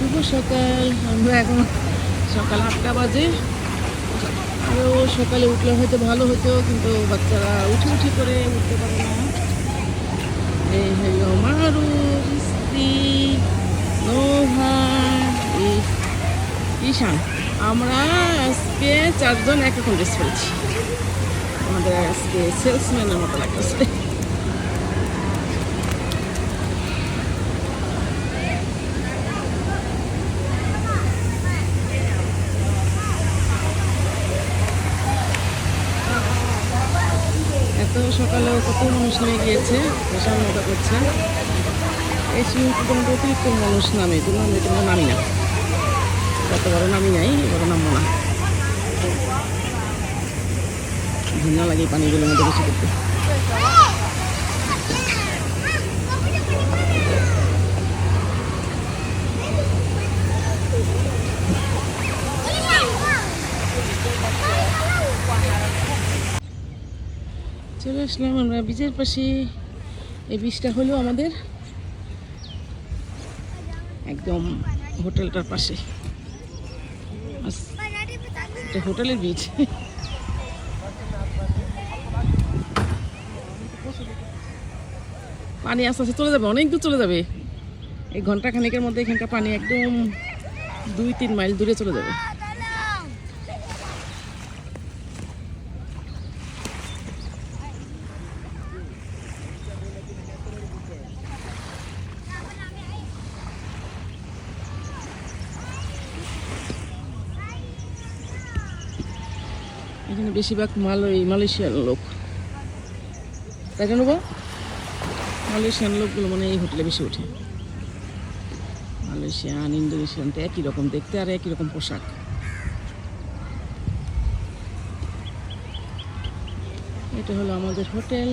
শুভ সকাল। আমরা এখন সকাল আটটা বাজে। আরও সকালে উঠলে হয়তো ভালো হতো, কিন্তু বাচ্চারা উঠে উঠে করে উঠতে পারে না। এই হলো মারু, স্ত্রী ঈশান। আমরা আজকে চারজন এক রকম ড্রেস পরেছি। আমাদের আজকে সেলসম্যানের মতো লাগতেছে। সকালে কত মানুষ নেমে গিয়েছে? বসার মজা করছে। এই সুইমিং পুল অতিরিক্ত মানুষ নামে কিন্তু আমি কিন্তু নামি না। বড় নামি নাই বড় নামবো না। ঘৃণা লাগে পানিগুলোর মধ্যে কিছু করতে চলে আসলাম আমরা বীজের পাশে। এই বীজটা হলো আমাদের একদম হোটেলটার পাশে। এটা হোটেলের বীজ পানি আস্তে আস্তে চলে যাবে, অনেক দূর চলে যাবে। এই ঘণ্টা খানিকের মধ্যে এখানকার পানি একদম দুই তিন মাইল দূরে চলে যাবে। এখানে বেশিরভাগ মালয় মালয়েশিয়ার লোক। তাই কেন বা মালয়েশিয়ান লোকগুলো মানে এই হোটেলে বেশি ওঠে। মালয়েশিয়ান, ইন্দোনেশিয়ান তো একই রকম দেখতে আর একই রকম পোশাক। এটা হলো আমাদের হোটেল।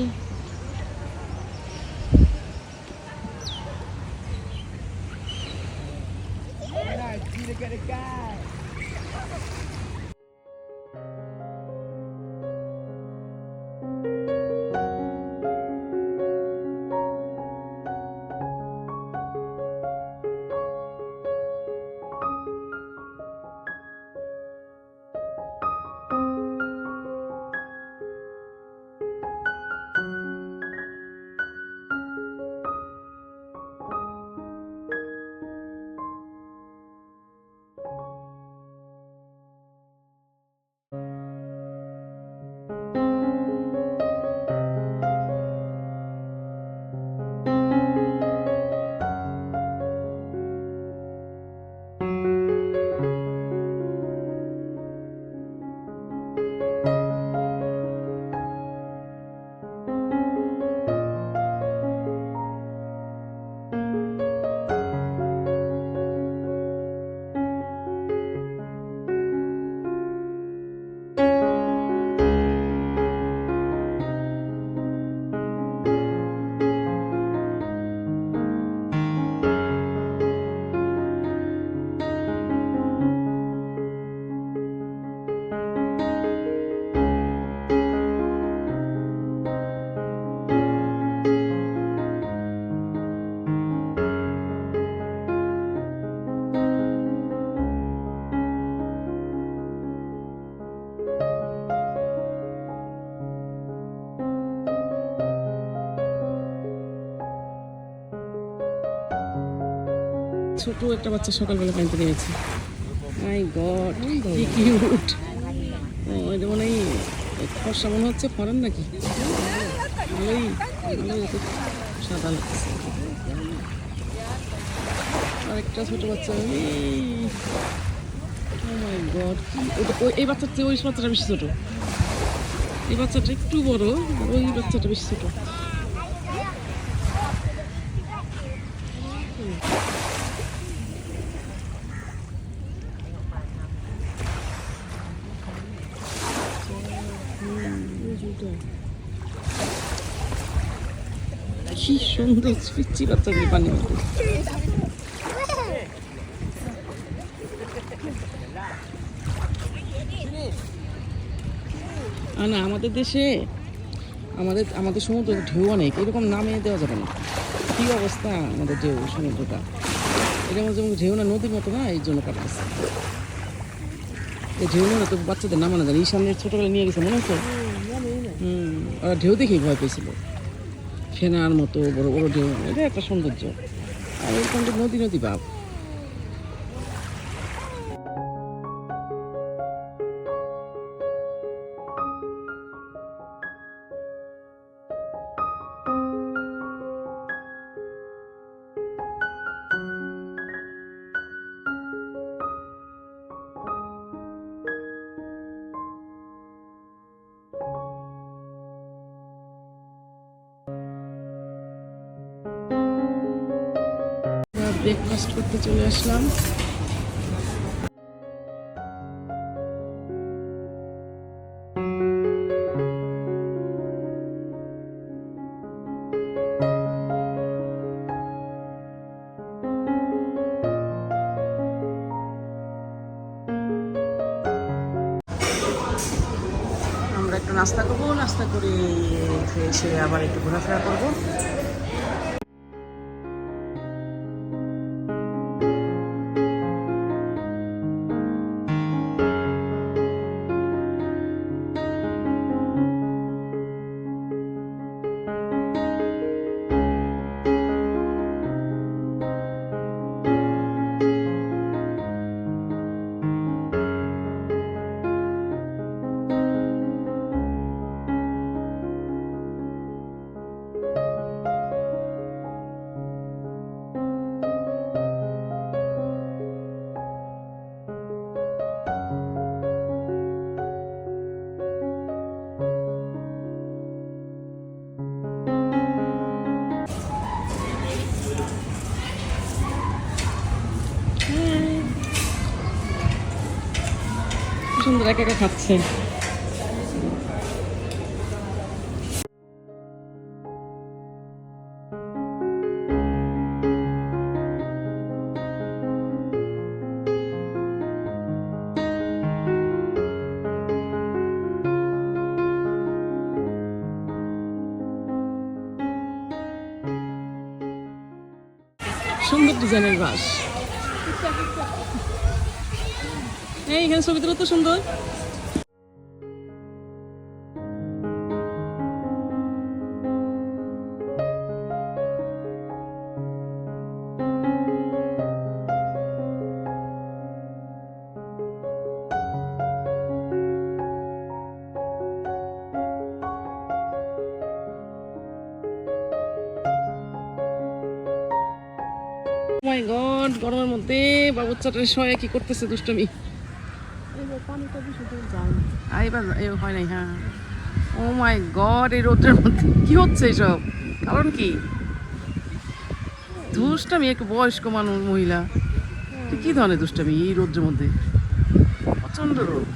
ছোট একটা বাচ্চা সকালবেলা পানিতে নেমেছে মাই গড কি কিউট ও এটা মানে এই ফর্সা মনে হচ্ছে ফরেন নাকি? ভালোই ভালোই একটু সাদা লাগছে। আরেকটা ছোট বাচ্চা। মাই গড ওটা ওই- এই বাচ্চার চেয়ে ওই বাচ্চাটা বেশি ছোট। এই বাচ্চাটা একটু বড় ওই বাচ্চাটা বেশি ছোট। পিচ্ছি পানি না আমাদের দেশে আমাদের আমাদের সমুদ্রের ঢেউ অনেক এরকম নামে দেওয়া যাবে না। কী অবস্থা আমাদের ঢেউ সমুদ্রটা? এটা মধ্যে যেমন ঝেউনা নদীর মতো না এই জন্য কাটতেছে এই ঝেউনা তো বাচ্চাদের নামানো যায় না। এই সামনে ছোটবেলা নিয়ে গেছে মনে হচ্ছে হুম ওরা ঢেউ দেখেই ভয় পেয়েছিল। ফেনার মতো বড় বড় ঢেউ এটা একটা সৌন্দর্য। আর এরকম নদী নদী ভাব ব্রেকফাস্ট করতে চলে আসলাম। আমরা একটু নাস্তা করব, নাস্তা করে এসে আবার একটু ঘোরাফেরা করব। সুন্দর একা একা খাচ্ছে। এই এখানে ছবি তুলো তো সুন্দর। গড গরমের মধ্যে বাবুচ্চাটার সময় কি করতেছে দুষ্টমি? এবার হয় নাই হ্যাঁ। ও মাই গড এই রোদ্রের মধ্যে কি হচ্ছে এসব? কারণ কি? দুষ্টামি এক বয়স্ক মানুষ, মহিলা। কি ধরনের দুষ্টামি এই রোদ্রের মধ্যে? প্রচণ্ড রোদ।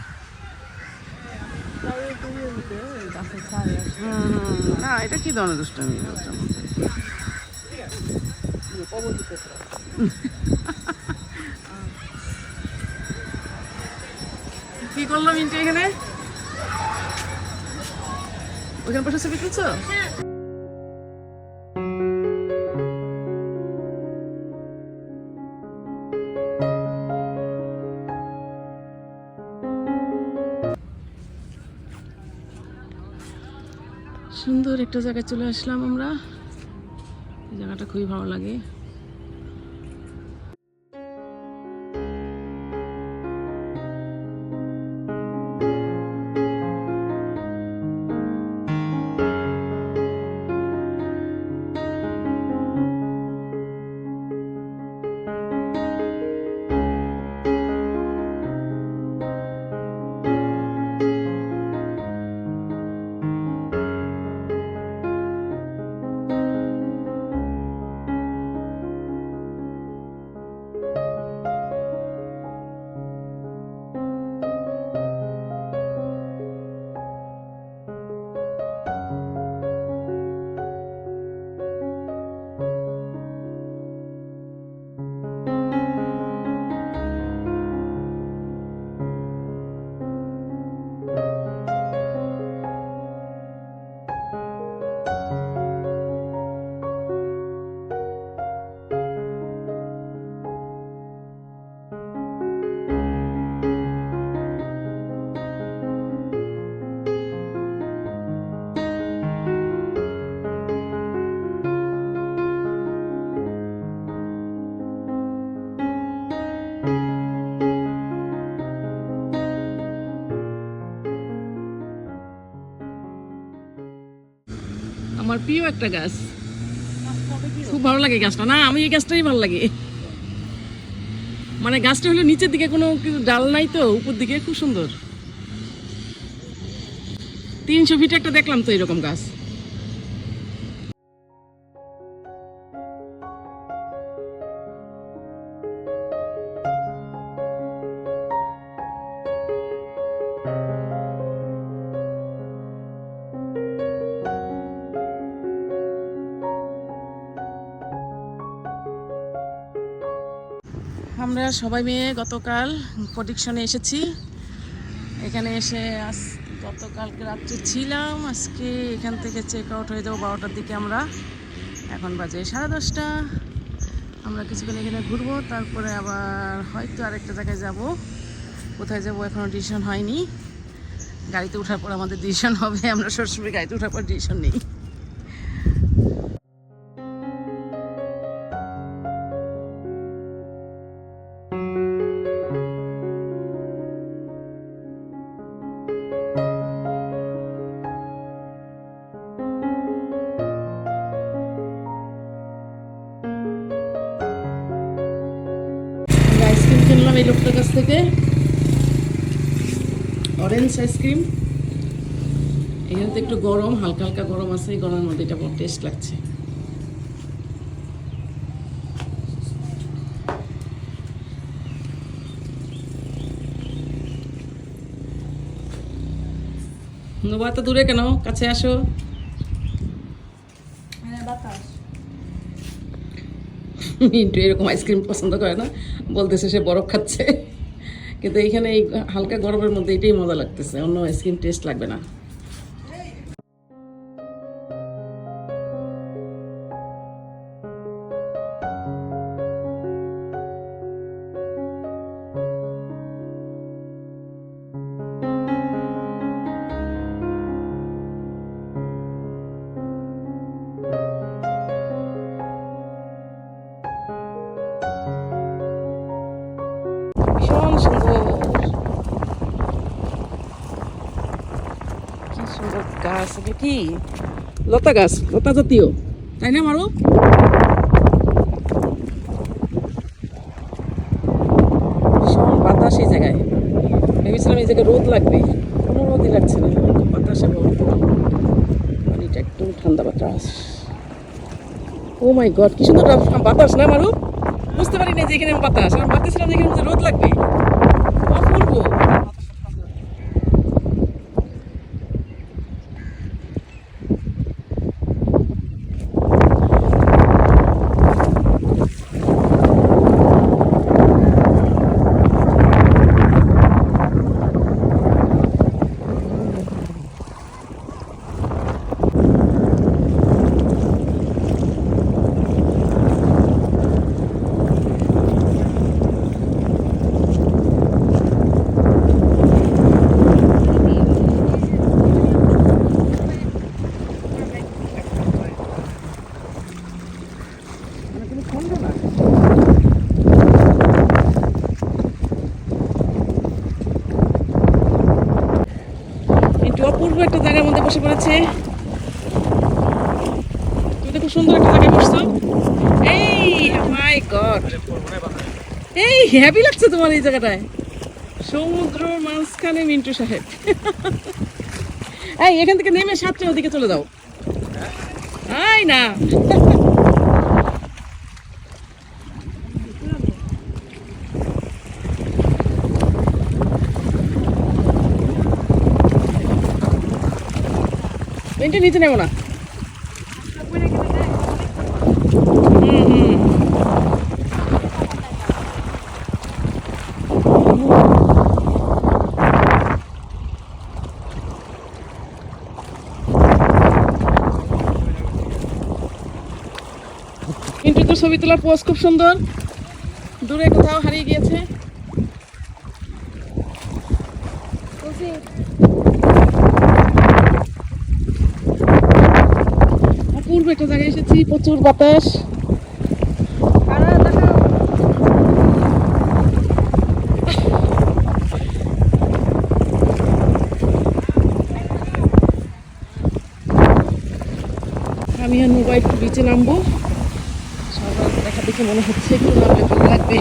না, এটা কি ধরনের দুষ্টামি কি করল এখানে। ওখানে বসে ছবি তুলছো? সুন্দর একটা জায়গায় চলে আসলাম আমরা। জায়গাটা খুবই ভালো লাগে। প্রিয় একটা গাছ। খুব ভালো লাগে গাছটা। না, আমি এই গাছটাই ভালো লাগে। মানে গাছটা হলো নিচের দিকে কোনো কিছু ডাল নাই তো, উপর দিকে খুব সুন্দর। তিনশো ফিট একটা দেখলাম তো এরকম গাছ। আমরা সবাই মিলে গতকাল প্রডিকশনে এসেছি। এখানে এসে আজ গতকালকে রাত্রে ছিলাম। আজকে এখান থেকে চেক আউট হয়ে যাব বারোটার দিকে আমরা। এখন বাজে সাড়ে দশটা। আমরা কিছুক্ষণ এখানে ঘুরবো, তারপরে আবার হয়তো আরেকটা জায়গায় যাব। কোথায় যাব এখনও ডিসিশন হয়নি। গাড়িতে ওঠার পর আমাদের ডিসিশন হবে। আমরা সবসময় গাড়িতে ওঠার পর ডিসিশন নিই। অরেঞ্জ আইসক্রিম এখানে তো একটু গরম হালকা হালকা গরম আছে এই গরমের মধ্যে এটা বড় টেস্ট লাগছে। নোবা তো দূরে কেন? কাছে আসো। মিন্টু এরকম আইসক্রিম পছন্দ করে না। বলতেছে সে বরফ খাচ্ছে। কিন্তু এইখানে এই হালকা গরমের মধ্যে এটাই মজা লাগতেছে অন্য আইসক্রিম টেস্ট লাগবে না। কি? লতা গাছ, লতা জাতীয়। তাই না মারো বাতাস এই জায়গায়। ভেবেছিলাম এই জায়গায় রোদ লাগবে। কোনো রোদই লাগছে না। বাতাসে পানিটা একদম ঠান্ডা বাতাস। ও মাই গড, কি সুন্দর বাতাস না মারু বুঝতে পারি না যে এখানে বাতাস। আমি ভাবতেছিলাম যে এখানে রোদ লাগবে অপূর্ব মানে কোনো খন্ড না একটু অপূর্ব একটা জায়গার মধ্যে বসে পড়েছে। তুমি তো খুব সুন্দর একটা জায়গায় বসছো। এই মাই গড এই হ্যাপি লাগছে তোমার এই জায়গাটায়। সমুদ্র মাঝখানে মিন্টু সাহেব। এই, এখান থেকে নেমে সাতটা ওদিকে চলে যাও। আয় না। মিন্টু নিচে নেব না হুম, হুম। মিন্টু তো ছবি তোলার পোজ খুব সুন্দর দূরে কোথাও হারিয়ে গিয়েছে একটা জায়গায় এসেছি, প্রচুর বাতাস। আমি আর মোবাইল একটু বিচে নামবো। সবার দেখা দেখে মনে হচ্ছে একটু ভালো লাগবে।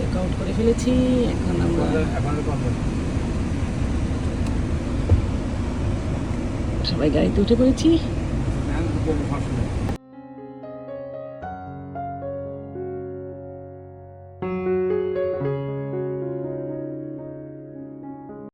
চেক আউট করে ফেলেছি। এখন আমরা সবাই গাড়িতে উঠে পড়েছি।